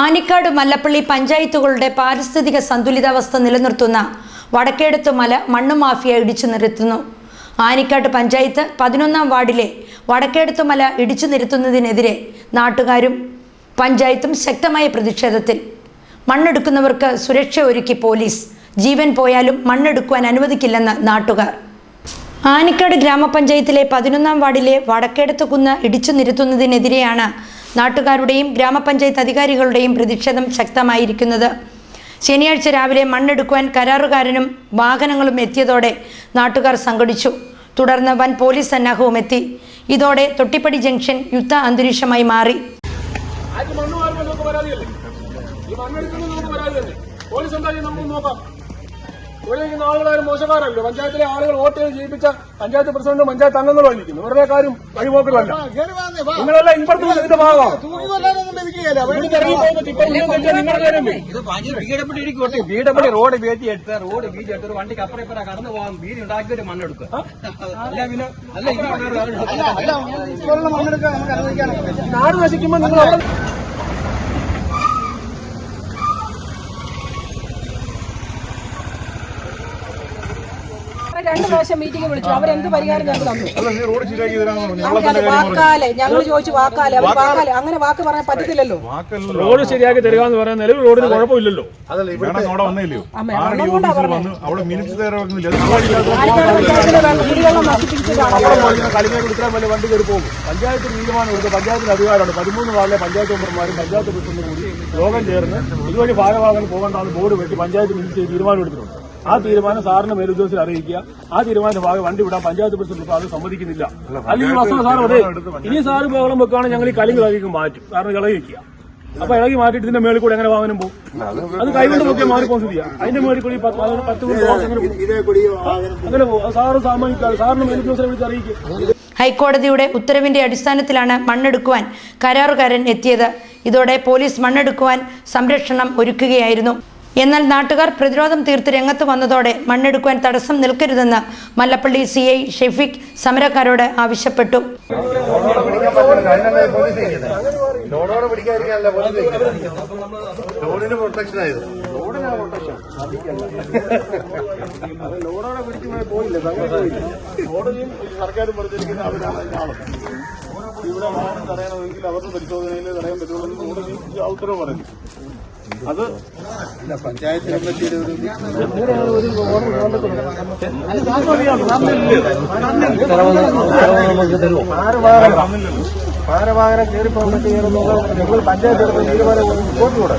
ആനിക്കാട് മല്ലപ്പള്ളി പഞ്ചായത്തുകളുടെ പാരിസ്ഥിതിക സന്തുലിതാവസ്ഥ നിലനിർത്തുന്ന വടക്കേടത്ത് മല മണ്ണു മാഫിയ ഇടിച്ചു നിരത്തുന്നു. ആനിക്കാട് പഞ്ചായത്ത് പതിനൊന്നാം വാർഡിലെ വടക്കേടത്ത് മല ഇടിച്ചു നിരത്തുന്നതിനെതിരെ നാട്ടുകാരും പഞ്ചായത്തും ശക്തമായ പ്രതിഷേധത്തിൽ. മണ്ണെടുക്കുന്നവർക്ക് സുരക്ഷ ഒരുക്കി പോലീസ്. ജീവൻ പോയാലും മണ്ണെടുക്കുവാൻ അനുവദിക്കില്ലെന്ന് നാട്ടുകാർ. ആനിക്കാട് ഗ്രാമപഞ്ചായത്തിലെ പതിനൊന്നാം വാർഡിലെ വടക്കേടത്ത് കുന്ന് ഇടിച്ചു നിരത്തുന്നതിനെതിരെയാണ് നാട്ടുകാരുടെയും ഗ്രാമപഞ്ചായത്ത് അധികാരികളുടെയും പ്രതിഷേധം ശക്തമായിരിക്കുന്നത്. ശനിയാഴ്ച രാവിലെ മണ്ണെടുക്കുവാൻ കരാറുകാരനും വാഹനങ്ങളും എത്തിയതോടെ നാട്ടുകാർ സംഘടിച്ചു. തുടർന്ന് വൻ പോലീസ് സന്നാഹവും എത്തി. ഇതോടെ തൊട്ടിപ്പടി ജംഗ്ഷൻ യുദ്ധ അന്തരീക്ഷമായി മാറി. ഈ പോലീസ് നോക്കാം. ഇവിടെ നിൽക്കുന്ന ആളുകളാരും മോശക്കാരല്ലോ. പഞ്ചായത്തിലെ ആളുകൾ വോട്ട് ചെയ്ത് ജയിപ്പിച്ച പഞ്ചായത്ത് പ്രസിഡന്റും പഞ്ചായത്ത് അംഗങ്ങളും ആയിരിക്കുന്നു. വെറുതെ കാര്യം വഴിപോക്കലല്ല നിങ്ങളെല്ലാം ഇപ്പുറത്ത് ഇതിന്റെ ഭാഗമാണ് വീടപ്പടി റോഡ് വീതി എടുത്ത് റോഡ് വീതി എടുത്ത് ഒരു വണ്ടിക്ക് അപ്പുറം ഇപ്പറ കടന്നു പോകാൻ വീതി ഉണ്ടാക്കി ഒരു മണ്ണെടുക്കുക അല്ല പിന്നെ അല്ല ഇത് നാട് നശിക്കുമ്പോൾ നിങ്ങൾ രണ്ട് പ്രാവശ്യം മീറ്റിംഗ് വിളിച്ചു. അവരെന്ത് പരിഹാരം ഞങ്ങൾക്ക് തന്നു? അല്ല റോഡ് ശരിയാക്കി തരാന്ന് പറഞ്ഞു. അങ്ങനെ വാക്കാലെ. ഞങ്ങൾ ചോദിച്ചു വാക്കാലെ. അവർ വാക്കാലെ. അങ്ങനെ വാക്ക് പറയാൻ പറ്റത്തില്ലല്ലോ. റോഡ് ശരിയാക്കി തരിക എന്ന് പറയാൻ നിലവിൽ റോഡിന് കുഴപ്പമില്ലല്ലോ. വണ്ടി കയറി പോകും. പഞ്ചായത്ത് തീരുമാനം എടുത്ത് പഞ്ചായത്തിന് അധികാരമുണ്ട് പതിമൂന്ന് വാർഡിലെ പഞ്ചായത്ത് മെമ്പർമാരും പഞ്ചായത്ത് പ്രസിഡന്റും കൂടി യോഗം ചേർന്ന് ഇതുവഴി ഭാഗഭാഗങ്ങൾ പോകേണ്ടെന്ന് ബോർഡ് വെട്ടി പഞ്ചായത്ത് മിനിറ്റ് തീരുമാനം എടുത്തിട്ടുണ്ട്. ആ തീരുമാനം സാറിന് മേലുദ്യോഗസ്ഥരെ അറിയിക്കുക. ആ തീരുമാനത്തിന് ഭാഗം വണ്ടി വിടാൻ പഞ്ചായത്ത് പ്രസിഡന്റ് സാറ് അത് സമ്മതിക്കുന്നില്ല അല്ലെങ്കിൽ വസ്തുത സാർ അതെ ഇനി സാറ് ബഹളം വെക്കുകയാണെങ്കിൽ ഞങ്ങൾ ഈ കലിംഗ് അറിയിക്കും മാറ്റും. സാറിന് ഇളകി വെക്കുക അപ്പൊ ഇളകി മാറ്റിയിട്ട് ഇതിന്റെ മേളിൽ കൂടെ എങ്ങനെ വാഹനം പോകും? അത് കൈകൊണ്ട് നോക്കിയാൽ മാറിപ്പോകും സ്ഥിതിയാ. അതിന്റെ മേളിൽ കൂടി പത്ത് പോകാൻ അങ്ങനെ പോകും. സാറ് സമ്മതിക്കാതെ സാറിന് മേലുദ്യോഗസ്ഥരെ വിളിച്ച് അറിയിക്കുക. ഹൈക്കോടതിയുടെ ഉത്തരവിന്റെ അടിസ്ഥാനത്തിലാണ് മണ്ണെടുക്കുവാൻ കരാറുകാരൻ എത്തിയത്. ഇതോടെ പോലീസ് മണ്ണെടുക്കുവാൻ സംരക്ഷണം ഒരുക്കുകയായിരുന്നു. എന്നാൽ നാട്ടുകാർ പ്രതിരോധം തീർത്ത് രംഗത്ത് വന്നതോടെ മണ്ണെടുക്കുവാൻ തടസ്സം നിൽക്കരുതെന്ന് മല്ലപ്പള്ളി സി ഐ ഷെഫീഖ് സമരക്കാരോട് ആവശ്യപ്പെട്ടു. ഇവിടെ വാഹനം തടയണമെങ്കിൽ അവരുടെ പരിശോധനയിൽ തടയാൻ പറ്റുള്ളൂ എന്ന് ഉത്തരവ് പറഞ്ഞു അത് പഞ്ചായത്തിനെ പറ്റിയൊരു ഭാരവാഹനം കയറി പറ്റുകയെന്ന് ഞങ്ങൾ പഞ്ചായത്ത് എടുത്ത തീരുമാനം കോട്ടിലൂടെ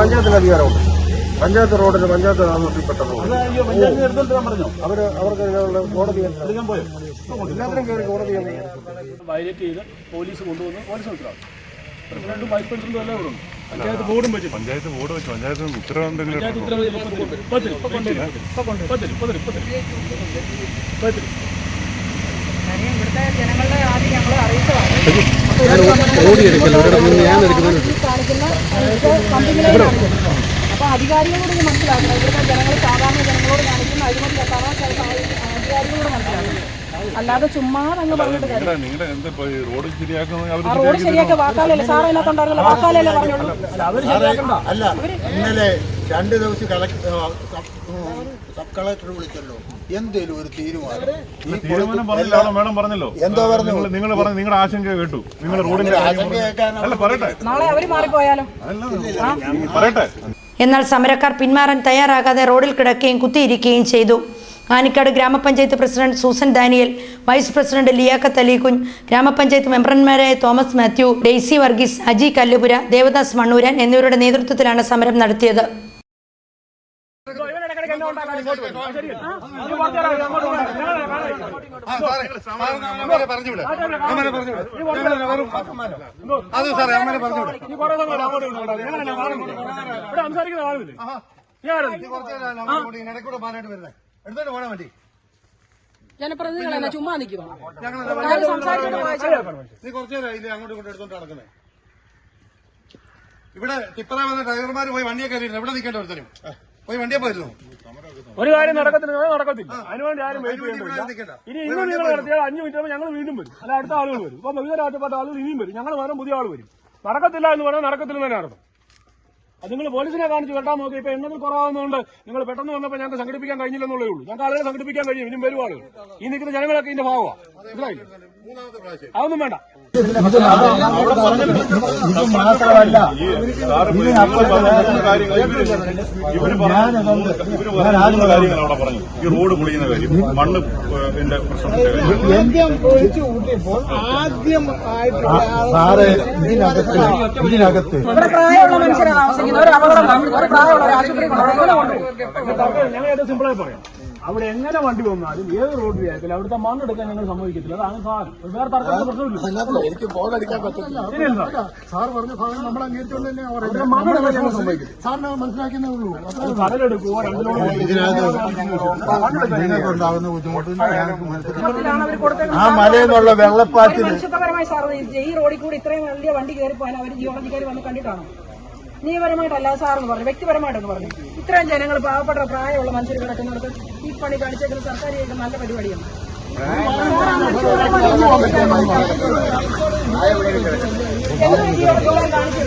പഞ്ചായത്തിന് അധികാരമുണ്ട്. പഞ്ചായത്ത് റോഡിന് പഞ്ചായത്ത് പറഞ്ഞോ? അവർ അവർക്ക് ഇതിനുള്ള കോടതി എടുക്കാൻ പോയോ? എല്ലാത്തിനും കയറി കോടതി വയലേറ്റ് ചെയ്ത് പോലീസ് കൊണ്ടുവന്ന് പോലീസ് പ്രസിഡന്റും വൈസ് പ്രസിഡന്റും എല്ലാം ഇവിടെ പഞ്ചായത്ത് ബോർഡും വെച്ചു പഞ്ചായത്ത് ബോർഡ് വെച്ചു. പഞ്ചായത്ത് പത്തിൽ പത്തിൽ പത്തിൽ പത്തിൽ കാണിക്കുന്ന കമ്പനികളെ അപ്പൊ അധികാരികളോട് ഇത് മനസ്സിലാക്കണം. ഇവിടുത്തെ ജനങ്ങൾ സാധാരണ ജനങ്ങളോട് കാണിക്കുന്ന അഴിമതി അധികാരികളോട് മനസ്സിലാക്കണം. അല്ലാതെ ചുമ്മാ അങ്ങ് പറഞ്ഞിട്ട് കാര്യം നിങ്ങളുടെ നിങ്ങളുടെ എന്താ ഈ റോഡ് ശരിയാക്കുന്ന ആ റോഡ് ശരിയാക്കിയ വാക്കാലല്ലേ? സാറ് അതിനകത്തുണ്ടായിരുന്നല്ലോ വാക്കാലല്ലേ പറഞ്ഞോളൂ. അല്ല ഇന്നലെ രണ്ട് ദിവസം കളക്ടർ സബ് കളക്ടർ വിളിച്ചല്ലോ. എന്തേലും ഒരു തീരുമാനം? ഈ തീരുമാനം പറഞ്ഞില്ല മേഡം പറഞ്ഞല്ലോ? എന്തോ പറഞ്ഞു? നിങ്ങൾ പറഞ്ഞു നിങ്ങളുടെ ആശങ്ക കേട്ടു. നിങ്ങൾ റോഡിന്റെ ആശങ്ക. കേൾക്കാൻ പറയട്ടെ. നാളെ അവർ മാറിപ്പോയാലോ? പറയട്ടെ. എന്നാൽ സമരക്കാർ പിന്മാറാൻ തയ്യാറാകാതെ റോഡിൽ കിടക്കുകയും കുത്തിയിരിക്കുകയും ചെയ്തു. Anicadu gramapanchayat president Susan Daniel vice president Liyakath Alikunju gramapanchayat മെമ്പർമാരായ Thomas Mathew Daisy Varghese Aji Kallupura Devadas Mannooran എന്നിവരുടെ നേതൃത്വത്തിലാണ് സമരം നടത്തിയത്. അത് സാറേ അമ്മനെ പറഞ്ഞു ഈ കുറേ സമയം അങ്ങോട്ടും ഇങ്ങോട്ടും ഉണ്ടാവും. ഞാനല്ലേ കാണുന്നില്ല. ഇവിടെ സംസാരിക്കുന്ന ആളുമില്ലേ ഞാനത് ഇടയ്ക്കൂടെ മാനായിട്ട് വരുന്നത് എടുത്തോണ്ട് പോണ വണ്ടി ജനപ്രതിനിധികളെന്നാ ചുമ്മാ നിൽക്കുക നീ കുറച്ചു നേരം ഇല്ലേ അങ്ങോട്ടും ഇങ്ങോട്ടും എടുത്തോണ്ട് നടക്കുന്നത് ഇവിടെ ടിപ്പറ വന്ന ഡ്രൈവർമാർ പോയി വണ്ടിയൊക്കെ കയറിയിരുന്നു എവിടെ നിൽക്കേണ്ട ഒരുത്തരും പോയി വണ്ടിയെ പോയിരുന്നു ഒരു കാര്യം നടക്കത്തില്ല നടക്കത്തില്ല. അതിനുവേണ്ടി ആരും വെയിറ്റ് ചെയ്യേണ്ടതില്ല ഇനി ഇന്ന് നിങ്ങൾ നടത്തിയാൽ അഞ്ച് മിനിറ്റ് ആകുമ്പോൾ ഞങ്ങൾ വീണ്ടും വരും. അല്ല അടുത്ത ആളുകൾ വരും. ഇപ്പൊ വിവിധ രാജ്യപ്പെട്ട ആളുകൾ ഇനിയും വരും. ഞങ്ങൾ വേറെ പുതിയ ആൾ വരും. നടക്കത്തില്ല എന്ന് പറഞ്ഞാൽ നടക്കത്തില്ല തന്നെ അർത്ഥം. അത് നിങ്ങൾ പോലീസിനെ കാണിച്ച് വെട്ടാൻ നോക്കി. ഇപ്പൊ എണ്ണത്തിൽ കുറവാകുന്നതുകൊണ്ട് നിങ്ങൾ പെട്ടെന്ന് വന്നപ്പോൾ ഞങ്ങൾക്ക് സംഘടിപ്പിക്കാൻ കഴിഞ്ഞില്ലെന്നുള്ളേ ഉള്ളൂ. ഞങ്ങൾക്ക് ആളുകളെ സംഘടിപ്പിക്കാൻ കഴിയും. ഇനിയും വരും ആളുകൾ. ഈ നിൽക്കുന്ന ജനങ്ങളൊക്കെ ഇതിന്റെ ഭാഗമാണ് മനസ്സിലായില്ലേ? അതൊന്നും വേണ്ട. ഇത് മാത്രമല്ല ഈ റോഡ് പൊളിയുന്ന കാര്യം മണ്ണ് കാര്യം എന്ത്യം ഒഴിച്ചു കൂട്ടിയപ്പോൾ ആദ്യം സാറ് ഇതിനകത്ത് ഇതിനകത്ത് ഇവിടെ പ്രായമുള്ള മനുഷ്യരാണ് താമസിക്കുന്നത്. ഒരു അപകടം ഒരു പ്രായമുള്ള ഒരു ആശുപത്രി. ഞങ്ങൾ ഏറ്റവും സിമ്പിളായി പറയാം. അവിടെ എങ്ങനെ വണ്ടി വന്നാലും ഏത് റോഡ് ആയാലും അവിടുത്തെ മണ്ണെടുക്കാൻ ഞങ്ങൾ സമ്മതിക്കത്തില്ല. അതാണ് സാർ. ഒരു വേറെ തർക്കത്തിന് പ്രശ്നമില്ല. എനിക്ക് ബോധടിക്കാൻ പറ്റില്ല അങ്ങനെയല്ല സാർ പറഞ്ഞ ഭാഗം നമ്മൾ അംഗീകരിച്ചുകൊണ്ട് തന്നെ അവിടെ മണ്ണെടുക്കാൻ ഞങ്ങൾ സമ്മതിക്കും സാറിന് മനസ്സിലാക്കുന്നേ ഉള്ളൂ. കടലെടുക്കുവോ ഉണ്ടാകുന്ന ബുദ്ധിമുട്ട് ഞങ്ങൾക്ക് മനസ്സിലാക്കാം. ആ മലയിൽ നിന്നുള്ള സാർ ഈ- ഈ റോഡിൽ കൂടി ഇത്രയും വലിയ വണ്ടി കയറി പോകാൻ അവർ ജിയോളജിക്കാർ വന്ന് കണ്ടിട്ടാണോ? നിയമപരമായിട്ടല്ല സാറെന്ന് പറഞ്ഞു വ്യക്തിപരമായിട്ടെന്ന് പറഞ്ഞു. ഇത്രയും ജനങ്ങൾ പാവപ്പെട്ട പ്രായമുള്ള മനുഷ്യർ കിടക്കുന്നിടത്ത് ഈ പണി കാണിച്ചേക്കുന്ന സർക്കാർ ചെയ്യുന്ന നല്ല പരിപാടിയാണ്. എന്ത് രീതിയിലുള്ള കാണിച്ചു